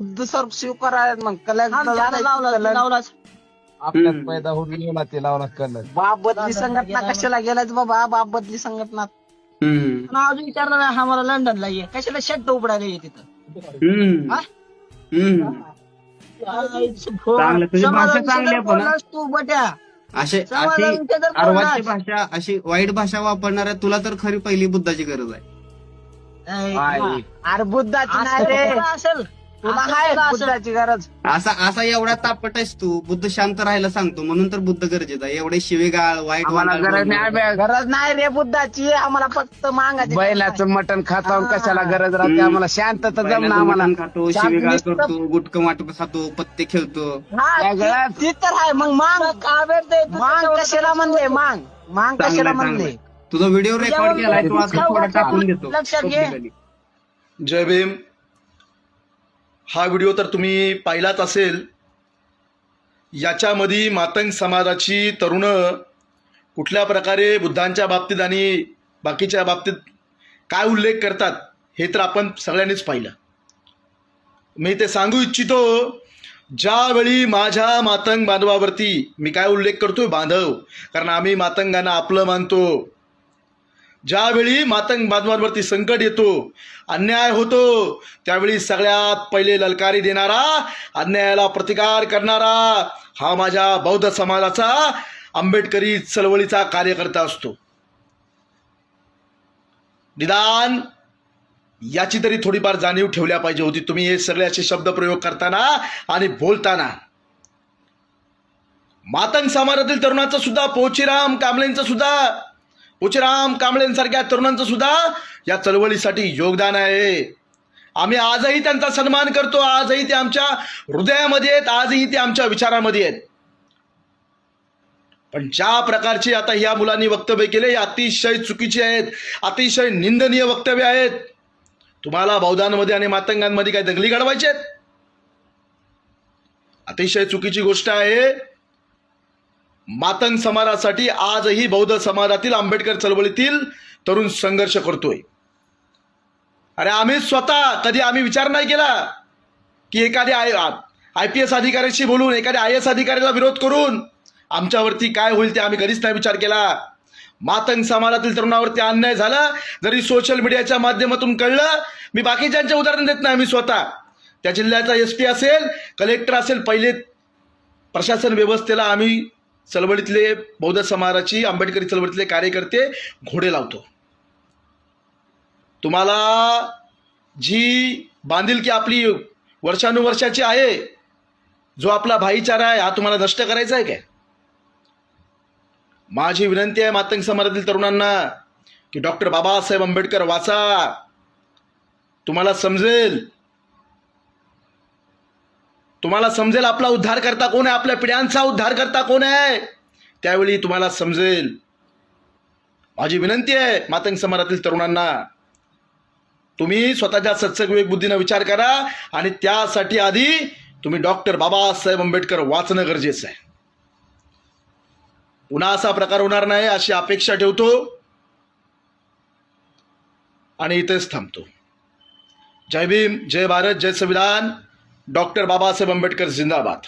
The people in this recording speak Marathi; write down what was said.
दुसर मग कलर हा, लावलाच आपल्यात हम्म. पैदा होऊन गेला ते लावला कलर बाप बदली संघटना कशाला गेलाच बाबा बाप बदली संघटना हम्म. पण अजून विचारलं नाही आम्हाला लंडनला ये कशाला शर्ट उपडायला ये तिथं हम्म. हा? हम्म. चांगलं. तुझी भाषा चांगली आहे पण, हा? बोललास तू बट्या असे समाजाला अशी विचार तर अर्वाची बोललास. भाषा अशी वाईट भाषा वापरणाऱ्या तुला तर खरी पहिली बुद्धाची गरज आहे. अरे बुद्धाची नाही रे असेल तुला असं आहे तुला असेल. बुद्धाची गरज. असा असा एवढा तापट आहेस तू बुद्ध शांत राहायला सांगतो म्हणून तर बुद्ध गरजेचं आहे. एवढे शिवेगाळ वाईट आम्हाला वागाळ गरज नाही बोलणं. आम्ही गरज नाही रे बुद्धाची आम्हाला फक्त मागायची बैलाचं मटण खाता कशाला गरज राहते? आम्हाला शांतता जमना पहिल्यांदा आम्हाला. मटण खातो शांत शिवेगाळ करतो गुटकं वाटक खातो पत्ते खेळतो. हा ती- तर आहे मग मांग. का भेटतंय तू मांग कशाला म्हणले मांग. मांग चांगलं कशाला चांगलं म्हणले. तुझा व्हिडिओ रेकॉर्ड केलाय तू आता थोडा टाकून देतो. लक्षात घे. जय भीम. हा व्हिडिओ तर तुम्ही पाहिलाच असेल. याच्यामध्ये मातंग समाजाची तरुण कुठल्या प्रकारे बुद्धांच्या बाबतीत आणि बाकीच्या बाबतीत काय उल्लेख करतात हे तर आपण सगळ्यांनीच पाहिलं. मी ते सांगू इच्छितो ज्यावेळी माझ्या मातंग बांधवावरती मी काय उल्लेख करतोय बांधव? कारण आम्ही मातंगांना आपलं मानतो. ज्यावेळी मातंग बांधवांवरती संकट येतो अन्याय होतो त्यावेळी सगळ्यात पहिले ललकारी देणारा अन्यायाला प्रतिकार करणारा हा माझ्या बौद्ध समाजाचा आंबेडकरी चळवळीचा कार्यकर्ता असतो. निदान याची तरी थोडीफार जाणीव ठेवल्या पाहिजे होती. तुम्ही हे सगळे असे शब्द प्रयोग करताना आणि बोलताना. मातंग समाजातील तरुणाचं सुद्धा पोचीराम कांबळेंचं सुद्धा उचराम कांबळेंसारख्या तरुणांचं सुद्धा या चळवळीसाठी योगदान आहे. आम्ही आजही त्यांचा सन्मान करतो आजही ते आमच्या हृदयामध्ये आहेत आजही ते आमच्या विचारामध्ये आहेत. पण ज्या प्रकारची आता या मुलांनी वक्तव्य केले हे अतिशय चुकीचे आहेत अतिशय निंदनीय वक्तव्य आहेत. तुम्हाला बौद्धांमध्ये आणि मातंगांमध्ये काय दंगली घडवायचे आहेत? अतिशय चुकीची गोष्ट आहे. मातंग समाजासाठी आजही बौद्ध समाजातील आंबेडकर चळवळीतील तरुण संघर्ष करतोय. अरे आम्ही स्वतः कधी आम्ही विचार नाही केला की एखाद्या आय आय पी एस अधिकाऱ्याशी बोलून एखाद्या आय एस अधिकाऱ्याला विरोध करून आमच्यावरती काय होईल ते आम्ही कधीच नाही विचार केला. मातंग समाजातील तरुणावरती अन्याय झाला जरी सोशल मीडियाच्या माध्यमातून कळलं मी बाकीच्यांचे उदाहरण देत नाही मी स्वतः. त्या जिल्ह्याचा एस पी असेल कलेक्टर असेल पहिले प्रशासन व्यवस्थेला आम्ही चळवळीतले बौद्ध समाजाची आंबेडकरी चळवळीतले कार्यकर्ते घोडे लावतो. तुम्हाला जी बांधिलकी आपली वर्षानुवर्षाची आहे जो आपला भाईचारा आहे हा तुम्हाला नष्ट करायचा आहे काय? माझी विनंती आहे मातंग समाजातील तरुणांना की डॉक्टर बाबासाहेब आंबेडकर वाचा. तुम्हाला समजेल तुम्हाला समजेल आपला उद्धार करता कोण आहे? आपल्या पिढ्यांचा उद्धार करता कोण आहे? त्यावेळी तुम्हाला समजेल. माझी विनंती आहे मातंग समाजातील तरुणांना तुम्ही स्वतःच्या सत्सग विवेक बुद्धीनं विचार करा आणि त्यासाठी आधी तुम्ही डॉक्टर बाबासाहेब आंबेडकर वाचणं गरजेचं आहे. पुन्हा असा प्रकार होणार नाही अशी अपेक्षा ठेवतो आणि इथेच थांबतो. जय भीम जय भारत जय संविधान. डॉक्टर बाबासाहेब आंबेडकर जिंदाबाद.